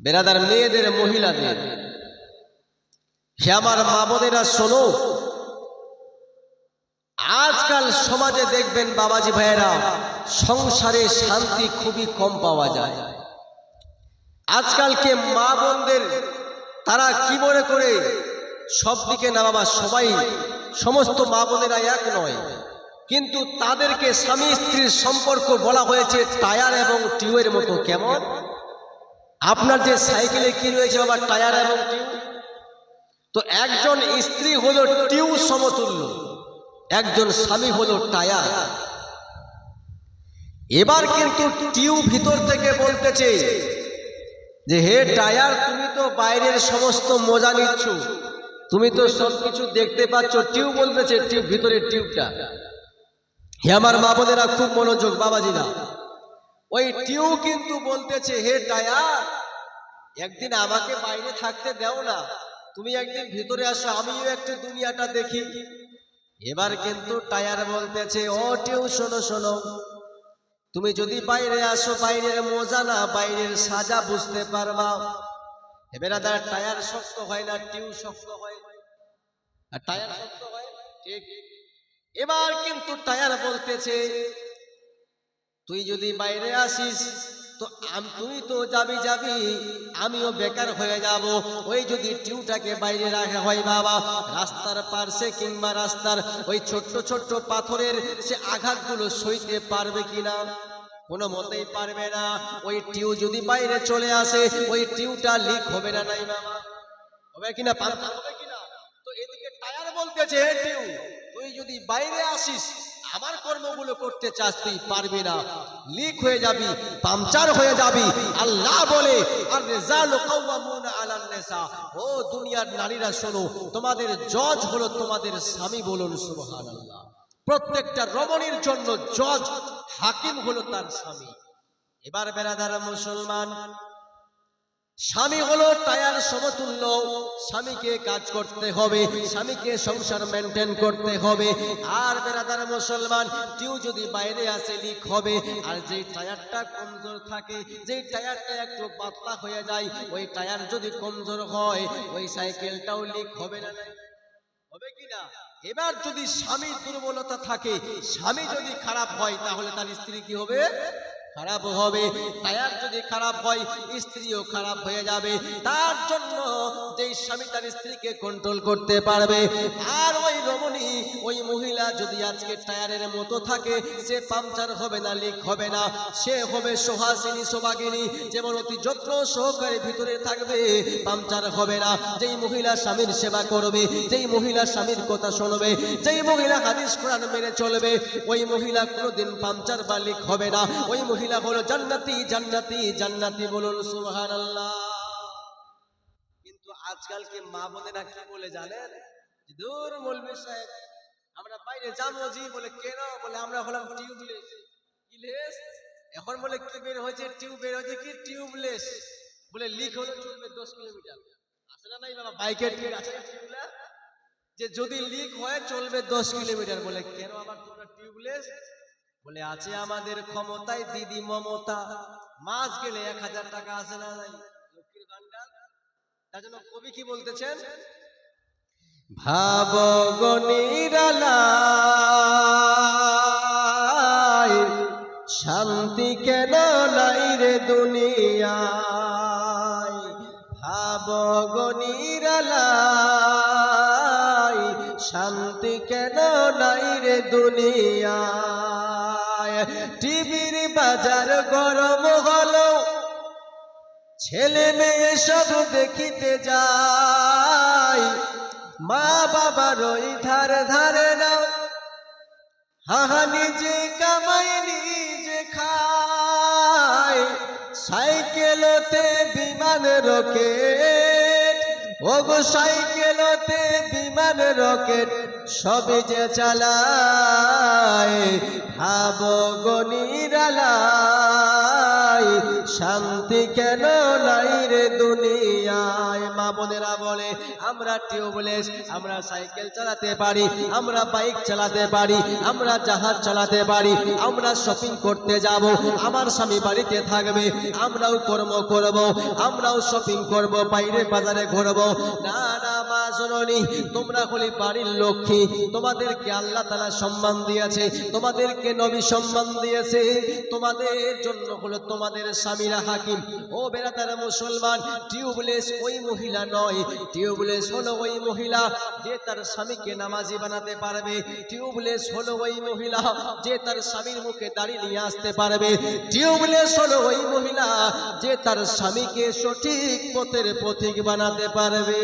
বেরাদার মেয়েদের, মহিলাদের। হে আমার মা বোনেরা, শোনো। আজকাল সমাজে দেখবেন বাবাজি ভাইয়েরা, সংসারে শান্তি খুবই কম পাওয়া যায়। আজকালকে মা বোনদের, তারা কি মনে করে? সব দিকে না বাবা, সবাই, সমস্ত মা বোনেরা এক নয়। কিন্তু তাদেরকে স্বামী স্ত্রীর সম্পর্ক বলা হয়েছে টায়ার এবং টিউয়ের মতো। কেমন? আপনার যে সাইকেলে কি রয়েছে বাবা, টায়ার এবং টিউ তো একজন স্ত্রী হলো টিউ সমতুল্য, একজন স্বামী হলো টায়ার। এবার কিন্তু টিউ ভিতর থেকে বলতেছে যে, হে টায়ার, তুমি তো বাইরের সমস্ত মজা নিচ্ছ। তুমি তো সব কিছু দেখতে পাচ্ছ। টিউব বলতেছে, টিউব ভিতরের টিউবটা। হে আমার মা বোনেরা, খুব মনোযোগ, বাবাজিরা। ওই টিউ কিন্তু বলতেছে, হে টায়ার, একদিন আমাকে বাইরে থাকতে দেও না। তুমি একদিন ভিতরে আসো, আমিও একটু দুনিয়াটা দেখি। এবার কিন্তু টায়ার বলতেছে, ও টিউ, শোনো শোনো। তুমি যদি বাইরে আসো, বাইরের মজা না, বাইরের সাজা বুঝতে পারবা। এবার তার টায়ার শক্ত হয় না, টিউ শক্ত হয়। আর টায়ার শক্ত হয়, ঠিক। এবার কিন্তু টায়ার বলতেছে, তুই যদি বাইরে আসিস, তো তুই তো যাবি যাবি, আমিও বেকার হয়ে যাব। ওই যদি টিউটাকে বাইরে রাখা হয় বাবা, রাস্তার পার্শ্বে কিংবা রাস্তার ওই ছোট্ট ছোট্ট পাথরের সে আঘাতগুলো সইতে পারবে কিনা? কোনো মতেই পারবে না। ওই টিউ যদি বাইরে চলে আসে, ওই টিউটা লিক হবে না নাই বাবা। হবে কিনা? পার- হবে কিনা? তো এদিকে টায়ার বলতেছে, "হে টিউ তুই যদি বাইরে আসিস, আমার কর্মগুলো করতে চাস, তুই পারবি না। লিক হয়ে যাবি পাংচার হয়ে যাবি। আল্লাহ বলে, আর ও দুনিয়ার নারীরা, শোনো, তোমাদের জজ হলো তোমাদের স্বামী বলুন, সুবহানাল্লাহ। প্রত্যেকটা রমণীর জন্য জজ হাকিম হলো তার স্বামী। এবার বেড়াদার মুসলমান স্বামী হলো টায়ার সমতুল্য। স্বামীকে কাজ করতে হবে, স্বামীকে সংসার মেনটেন করতে হবে। আর বেড়াদার মুসলমান টিউ যদি বাইরে আসে লিক হবে, আর যেই টায়ারটা কমজোর থাকে, যেই টায়ারটা একটু পাতলা হয়ে যায়, ওই টায়ার যদি কমজোর হয়, ওই সাইকেলটাও লিক হবে না? হবে কি না? এবার যদি স্বামীর দুর্বলতা থাকে, স্বামী যদি খারাপ হয়, তাহলে তার স্ত্রী কি হবে? খারাপ হবে টায়ার যদি খারাপ হয়, স্ত্রীও খারাপ হয়ে যাবে। তার জন্য যে স্বামী তার স্ত্রীকে কন্ট্রোল করতে পারবে, আর ওই রমণী, ওই মহিলা যদি আজকে টায়ারের মতো থাকে, সে পাংচার হবে না, লিক হবে না। সে হবে সোহাসিনী, সোভাগিনী যেমন অতি যত্ন সহকারে ভিতরে থাকবে, পাংচার হবে না। যেই মহিলা স্বামীর সেবা করবে, যেই মহিলা স্বামীর কথা শুনবে, যেই মহিলা হাদিস কোরআন মেনে চলবে, ওই মহিলা কোনোদিন পাংচার বা লিক হবে না। ওই মহিলা হলো জান্নাতি জান্নাতি জান্নাতি বলুন সুবহানাল্লাহ। কিন্তু আজকালকে মা বোনেরা কি বলে জানেন? দূর মৌলভী সাহেব, আমরা বাইরে যাব জি বলে কেন? বলে আমরা হলাম টিউবলেস। কিলেস এখন বলে কি বের হয়েছে? টিউব বের হয়েছে কি? টিউবলেস। বলে লিক হলে চলবে দশ কিলোমিটার। আছে না নাই বাবা? বাইকের টিউব আছে যে যদি লিক হয়, চলবে দশ কিলোমিটার। বলে কেন আবার তোমরা টিউবলেস? বলে, আছে আমাদের ক্ষমতায় দিদি মমতা। মাস গেলে এক হাজার টাকা আছে না নাই? লক্ষ্মীর ভান্ডার তার জন্য কবি কি বলতেছেন? ভাব গনিরালায়, শান্তি কেন নাই রে দুনিয়ায়? ভাব গনিরালায়, শান্তি কেন নাই রে দুনিয়ায়? টিভির বাজার গরম হলো। ছেলে মেয়ে সব দেখিতে যায়। মা বাবার ওই ধারে ধারে নাও হাহা, নিজে কামাই, নিজে খায়। সাইকেলতে বিমান রকেট ওগো সাইকেলতে বিমান রকেট সবে যে চালায় ভাব গনিরালা নাই শান্তি কেন নাই রে দুনিয়ায়? মা বোনেরা বলে, আমরা টিউবলেস, আমরা সাইকেল চালাতে পারি, আমরা বাইক চালাতে পারি, আমরা জাহাজ চালাতে পারি, আমরা শপিং করতে যাব, আমার স্বামী বাড়িতে থাকবে, আমরাও কর্ম করব, আমরাও শপিং করব, বাইরে বাজারে ঘুরব। না না, মা জননী তোমরা হলে বাড়ির লক্ষ্মী, তোমাদেরকে আল্লাহ তালা সম্মান দিয়েছে, তোমাদেরকে নবী সম্মান দিয়েছে, তোমাদের জন্য হলো তোমাদের স্বামীরা হাকিম। ও বেড়াতার মুসলমান, টিউবলেস ওই মহিলা নয়। টিউবলেস হলো ওই মহিলা যে তার স্বামীকে নামাজি বানাতে পারবে। টিউবলেস হলো ওই মহিলা যে তার স্বামীর মুখে দাড়ি নিয়ে আসতে পারবে। টিউবলেস হলো ওই মহিলা যে তার স্বামীকে সঠিক পথের পথিক বানাতে পারবে।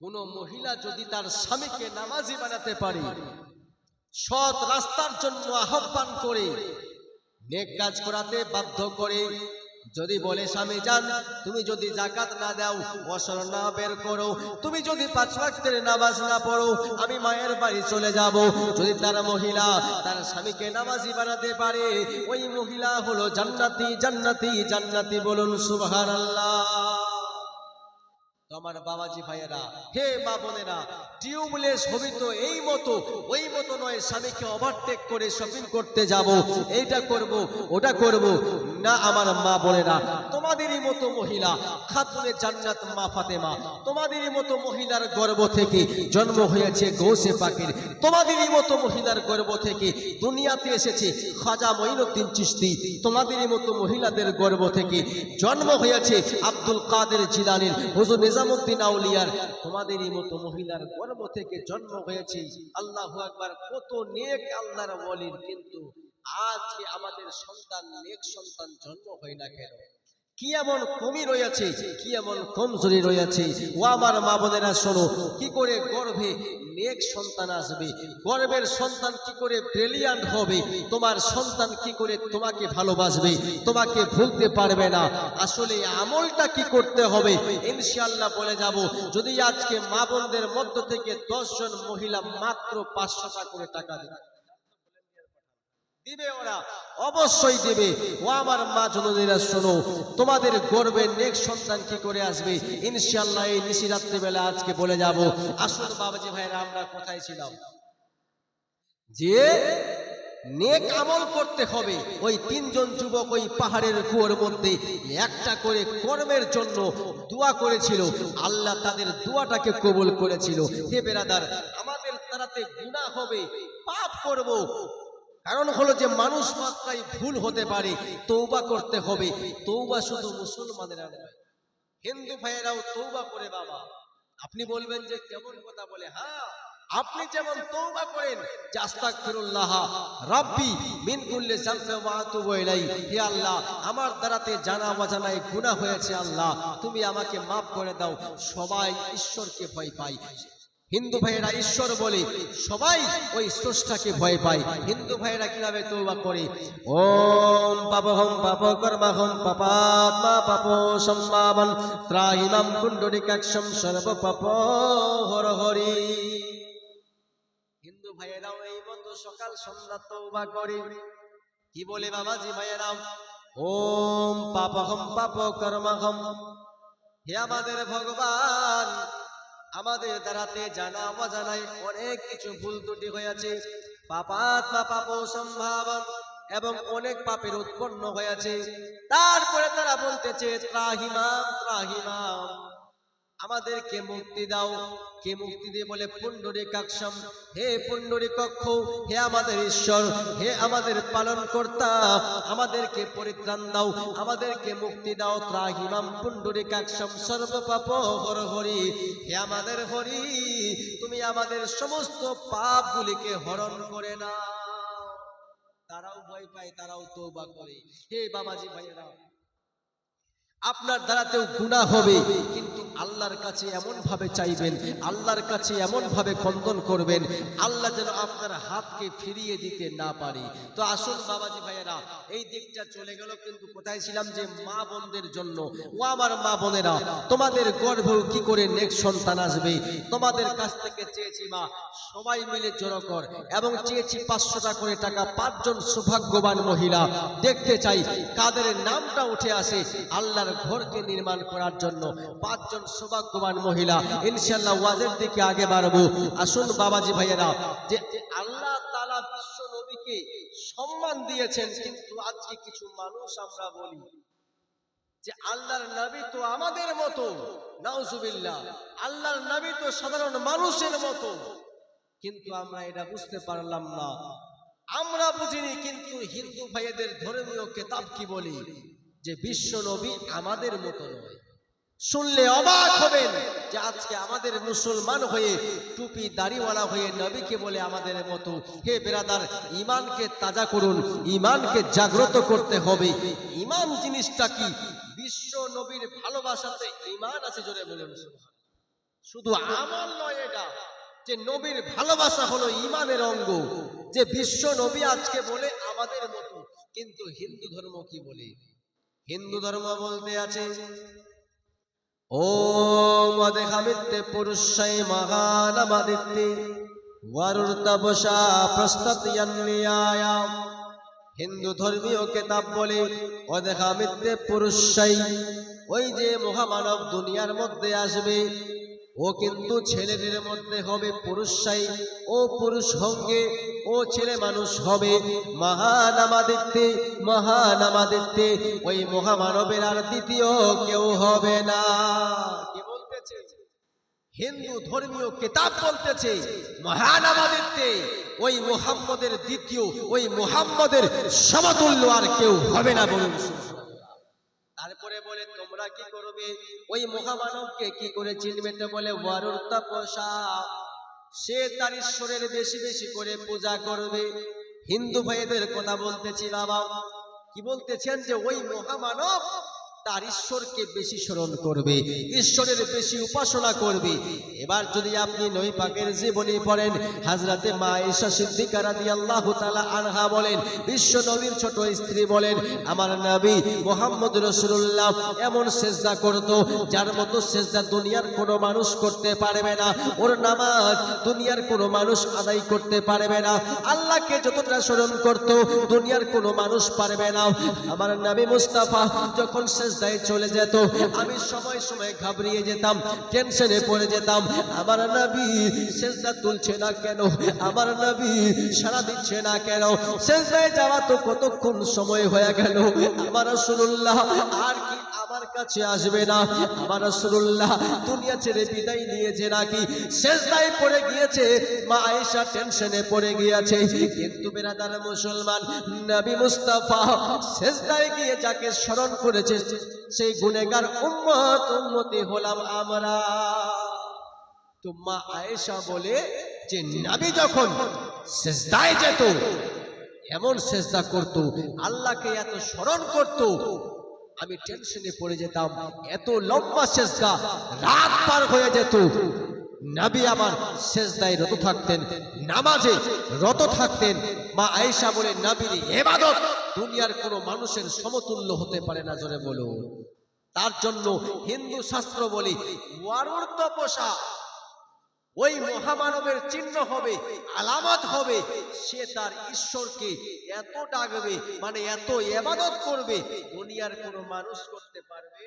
কোন মহিলা যদি তার স্বামীকে নামাজি বানাতে পারে, সৎ রাস্তার জন্য আহ্বান করে নেক কাজ করাতে বাধ্য করে। যদি বলে, স্বামী যান, তুমি যদি জাকাত না দাও বসর না বের করো, তুমি যদি পাঁচ ওয়াক্তের নামাজ না পড়ো, আমি মায়ের বাড়ি চলে যাব। যদি তার মহিলা তার স্বামীকে নামাজি বানাতে পারে, ওই মহিলা হলো জান্নাতি জান্নাতি জান্নাতি বলুন সুবহানাল্লাহ। আমার বাবাজি ভাইয়েরা, হে মা বোনেরা, টিউবলেস হবি তো এই মতো, ওই মতো নয়, স্বামীকে ওভারটেক করে শপিং করতে যাব, এইটা করব, ওটা করব। না আমার মা বোনেরা তোমাদেরই মতো মহিলা খাতুনে জান্নাত মা ফাতেমা, তোমাদেরই মতো মহিলার গর্ভ থেকে জন্ম হয়েছে গৌসে পাখির, তোমাদেরই মতো মহিলার গর্ভ থেকে দুনিয়াতে এসেছে খাজা মঈনুদ্দিন চিশতি, তোমাদেরই মতো মহিলাদের গর্ব থেকে জন্ম হয়েছে আব্দুল কাদের জিলানির, হুজুর নিজামুদ্দিন আউলিয়ার, তোমাদেরই মতো মহিলার গর্ভ থেকে জন্ম হয়েছে। আল্লাহ আকবার, কত নেক আল্লাহর ওয়ালির কিন্তু আজকে আমাদের সন্তান নেক সন্তান জন্ম হয় না কেন? কি এমন কমি রয়েছে? কি এমন কমজোরি রয়েছে? ও আমার মা বোনেরা, শোনো, কি করে গর্ভে নেক সন্তান আসবে? গর্ভের সন্তান কি করে ব্রিলিয়ান্ট হবে? তোমার সন্তান কি করে তোমাকে ভালোবাসবে? তোমাকে ভুলতে পারবে না। আসলে আমলটা কি করতে হবে? ইনশাআল্লাহ বলে যাব, যদি আজকে মা বোনদের মধ্য থেকে দশজন মহিলা মাত্র পাঁচশো টাকা করে টাকা দেবে দিবে ওরা। অবশ্যই দিবে। ও আমার মা জননীরা, শোনো, তোমাদের গর্বে নেক সন্তান কি করে আসবে? ইনশাআল্লাহ এই নিশি রাত্রিবেলা আজকে বলে যাব। আসুন বাবাজি ভাইরা আমরা কোথায় ছিলাম? যে নেক আমল করতে হবে। ওই তিনজন যুবক ওই পাহাড়ের কুয়োর মধ্যে একটা করে কর্মের জন্য দোয়া করেছিল। আল্লাহ তাদের দোয়াটাকে কবুল করেছিল। হে বেরাদার, আমাদের তারাতে গুনাহ হবে, পাপ করব। কারণ হলো যে মানুষ মাত্রায় ভুল হতে পারে তৌবা করতে হবে। তৌবা শুধু মুসলমানেরা হিন্দু ভাইয়েরাও তৌবা করে বাবা। আপনি বলবেন যে কেমন কথা বলে? হ্যাঁ আপনি যেমন তৌবা করেন, যে আস্তাগফিরুল্লাহ, রাব্বি মিন কুল্লি ওয়া আতুবু ইলাই হে আল্লাহ, আমার দ্বারাতে জানা অজানায় গুনাহ হয়েছে আল্লাহ। তুমি আমাকে maaf করে দাও, সবাই ঈশ্বরকে ভয় পায়। হিন্দু ভাইয়েরা ঈশ্বর বলে, সবাই ওই স্রষ্টাকে ভয় পায়। হিন্দু ভাইয়েরা কীভাবে তৌবা করে? ওম পাপহম পাপ কর্মাহম পাপাত্মা পাপ সম্মাবন ত্রাহিমাম কুণ্ডরিকাক্ষম সর্ব পাপ হর হরি হিন্দু ভাইয়েরাও এই মতো সকাল সন্ধ্যা তৌবা করে। কি বলে বাবাজি ভাইয়েরাও? ওম পাপহম পাপ কর্মাহম হে আমাদের ভগবান আমাদের দ্বারাতে জানা অজানায় অনেক কিছু ভুল ত্রুটি হয়েছে। পাপাত্মা পাপ সম্ভাবন এবং অনেক পাপের উৎপন্ন হয়েছে। তারপরে তারা বলতেছে, ত্রাহিমাম ত্রাহিমাম। আমাদেরকে মুক্তি দাও। কে মুক্তি দিয়ে বলে, পুণ্ডরী হে পুণ্ডরী কক্ষ, হে আমাদের ঈশ্বর, হে আমাদের পালন কর্তা আমাদেরকে পরিত্রাণ দাও, আমাদেরকে মুক্তি দাও, ত্রাহিমাম পুণ্ডরী কাক্ষম সর্বপাপ হর হরি, হে আমাদের হরি, তুমি আমাদের সমস্ত পাপগুলিকে হরণ করে না তারাও ভয় পায়, তারাও তৌবা করে। হে বাবাজি ভাইয়েরা আপনার দ্বারাতেও গুনাহ হবে। কিন্তু আল্লাহর কাছে এমন ভাবে চাইবেন, আল্লাহর কাছে এমন ভাবে খন্দন করবেন, আল্লাহ যেন আপনার হাতকে ফিরিয়ে দিতে না পারে। তো আসুন বাবাজি ভাইয়েরা, এই দিকটা চলে গেল কিন্তু কোথায় ছিলাম যে মা বোনদের জন্য। ও আমার মা বোনেরা, তোমাদের গর্ভেও কি করে নেক্সট সন্তান আসবে? তোমাদের কাছ থেকে চেয়েছি মা, সবাই মিলে জড়ো কর। এবং চেয়েছি পাঁচশোটা করে টাকা, পাঁচজন সৌভাগ্যবান মহিলা। দেখতে চাই কাদের নামটা উঠে আসে, আল্লাহর ঘরকে নির্মাণ করার জন্য পাঁচজন সৌভাগ্যবান মহিলা। ইনশাল্লাহ ওয়াজের দিকে আগে বাড়বো। আসুন বাবাজি ভাইয়েরা, যে আল্লাহ তালা বিশ্ব নবীকে সম্মান দিয়েছেন, কিন্তু আজকে কিছু মানুষ আমরা বলি যে আল্লাহর নবী তো আমাদের মতো, নাউজুবিল্লাহ, আল্লাহর নবী তো সাধারণ মানুষের মতো। কিন্তু আমরা এটা বুঝতে পারলাম না। আমরা বুঝিনি, কিন্তু হিন্দু ভাইয়েদের ধর্মীয় কেতাব কি বলি? যে বিশ্ব নবী আমাদের মতো নয়। শুনলে অবাক হবেন যে আজকে আমাদের মুসলমান হয়ে, টুপি দাড়িওয়ালা হয়ে নবীকে বলে আমাদের মতো। হে বেরাদার ইমানকে তাজা করুন ইমানকে জাগ্রত করতে হবে। ইমান জিনিসটা কি? বিশ্ব নবীর ভালোবাসাতে ইমান আছে জোরে বলুন শুধু আমার নয় এটা, যে নবীর ভালোবাসা হলো ইমানের অঙ্গ। যে বিশ্ব নবী আজকে বলে আমাদের মতো, কিন্তু হিন্দু ধর্ম কি বলে? হিন্দু ধর্ম বলতে আছে ওম অদেখামিত্তে পুরুষাই মহানমাদিত্যে ওয়ারুর্তবসা প্রস্ততিয়ান্নিয়ায়া হিন্দু ধর্মীয় কেতাব বলে অদেখামিত্তে পুরুষাই ওই যে মহামানব দুনিয়ার মধ্যে আসবে, ও কিন্তু ছেলেদের মধ্যে হবে পুরুষাই ও পুরুষ সঙ্গে ও ছেলে মানুষ হবে মহানামাদিত্যে মহানামাদিত্যে ওই মহামানবের আর দ্বিতীয় কেউ হবে না। কি বলতেছে? হিন্দু ধর্মীয় কেতাব বলতেছে মহানামাদিত্যে ওই মোহাম্মদের দ্বিতীয়, ওই মোহাম্মদের সমতুল্য আর কেউ হবে না বলুন তারপরে বলে, তোমরা কি করবে? ওই মহামানবকে কি করে চিনবে? তো বলে, ওয়ারুর তপসা সে তার ঈশ্বরের বেশি বেশি করে পূজা করবে। হিন্দু ভাইদের কথা বলতেছি, বাবা। কি বলতেছেন যে, ওই মহামানব তার ঈশ্বরকে বেশি স্মরণ করবে, ঈশ্বরের বেশি উপাসনা করবে। এবার যদি আপনি নই পাকের জীবনী পড়েন, হাজরাতে মা ঈশা সিদ্দিকা রাদিয়াল্লাহু তাআলা আনহা বলেন, বিশ্ব নবীর ছোট স্ত্রী বলেন, আমার নবী মোহাম্মদ রসুল্লাহ এমন সেজদা করত, যার মতো সেজদা দুনিয়ার কোনো মানুষ করতে পারবে না। ওর নামাজ দুনিয়ার কোনো মানুষ আদায় করতে পারবে না। আল্লাহকে যতটা স্মরণ করত, দুনিয়ার কোনো মানুষ পারবে না। আমার নবী মুস্তাফা যখন সেজদায় চলে যেত। আমি সময় সময় ঘাবড়িয়ে যেতাম টেনশনে পড়ে যেতাম। আমার নবী সেজদা তুলছে না কেন? আমার নবী সারা দিচ্ছে না কেন? সেজদায় যাওয়া তো কতক্ষণ সময় হয়ে গেল? আমার রাসূলুল্লাহ আর কি আমার কাছে আসবে না? আমার রাসূলুল্লাহ দুনিয়া ছেড়ে বিদায় নিয়েছে নাকি? সেজদায় পড়ে গিয়েছে, মা আয়েশা টেনশনে পড়ে গিয়েছে। কিন্তু বেরাদার মুসলমান নবী মুস্তাফা সেজদায় গিয়ে যাকে স্মরণ করেছে সেই গুনেগার উম্মত, উম্মতি হলাম আমরা। তো মা আয়েশা বলে যে, নাবি যখন শেষদায় যেত, এমন সেজদা করত, আল্লাহকে এত স্মরণ করত, আমি টেনশনে পড়ে যেতাম। এত লম্বা সেজদা রাত পার হয়ে যেত নবী আমার সেজদায় রত থাকতেন, নামাজে রত থাকতেন। মা আয়েশা বলে, নবীর এবাদত দুনিয়ার কোনো মানুষের সমতুল্য হতে পারে না। জোরে বলো। তার জন্য হিন্দু শাস্ত্র বলি, ওয়ারুর তপসা ওই মহামানবের চিহ্ন হবে, আলামত হবে, সে তার ঈশ্বরকে এত ডাকবে মানে এত এবাদত করবে, দুনিয়ার কোনো মানুষ করতে পারবে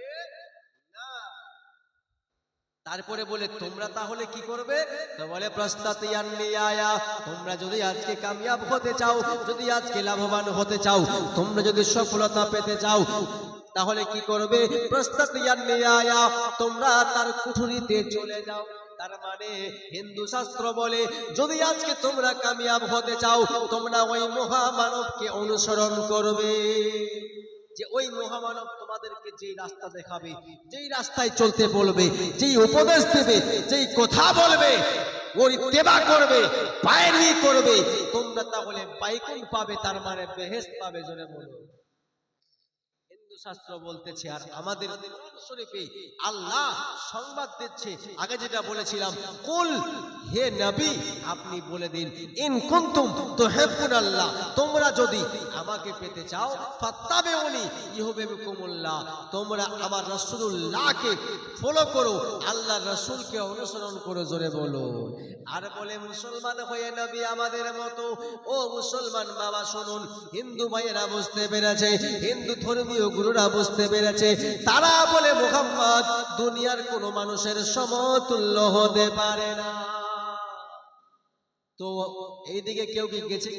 তারপরে বলে, তোমরা তাহলে কি করবে? তো বলে আয়া, তোমরা যদি আজকে কামিয়াব হতে চাও, যদি আজকে লাভবান হতে চাও, তোমরা যদি সফলতা পেতে চাও, তাহলে কি করবে? আয়া, তোমরা তার কুঠুরিতে চলে যাও। তার মানে হিন্দু শাস্ত্র বলে, যদি আজকে তোমরা কামিয়াব হতে চাও, তোমরা ওই মহামানবকে অনুসরণ করবে। যে ওই মহামানব তোমাদেরকে যেই রাস্তা দেখাবে, যেই রাস্তায় চলতে বলবে, যেই উপদেশ দেবে, যেই কথা বলবে, ওর দেবা করবে, পায়ের করবে, তোমরা তাহলে বাইকুন পাবে, তার মানে বেহেস পাবে জনে বলবে শাস্ত্র বলতেছে আর আমাদের শরীফে আল্লাহ সংবাদ দিচ্ছে। আগে যেটা বলেছিলাম, কুল, হে নবী, আপনি বলে দিন, ইন কুনতুম তুহিব্বুন আল্লাহ, তোমরা যদি আমাকে পেতে চাও, ফাত্তাবিউনি ইউহিব্বুকুমুল্লাহ তোমরা আমার রাসূলুল্লাহকে ফলো করো আল্লাহর রাসূলকে অনুসরণ করো জোরে বলো। আর বলে, মুসলমান হয়ে নবী আমাদের মতো? ও মুসলমান বাবা, শুনুন, হিন্দু ভাইয়েরা বুঝতে পেরেছে, হিন্দু ধর্মীয় গুরুরা বুঝতে পেরেছে। তারা বলে, মোহাম্মদ, দুনিয়ার কোনো মানুষের সমতুল্য হতে পারে না। তো এইদিকে কেউ কি গেছে?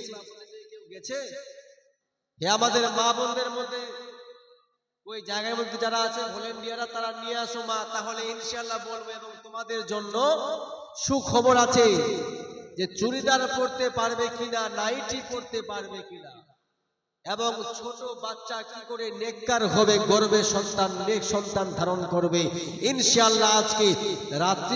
গেছে হে আমাদের মা বোনদের মধ্যে, ওই জায়গার মধ্যে যারা আছে, ভলেন্টিয়াররা, তারা নিয়ে আসো মা, তাহলে ইনশাআল্লাহ বলব, এবং তোমাদের জন্য সুখবর আছে যে চুড়িদার পরতে পারবে কিনা, নাইটি পরতে পারবে কিনা। এবং ছোট বাচ্চা কি করে নেককার হবে, গর্বে সন্তান, নেক সন্তান ধারণ করবে? ইনশাল্লাহ আজকে রাত্রি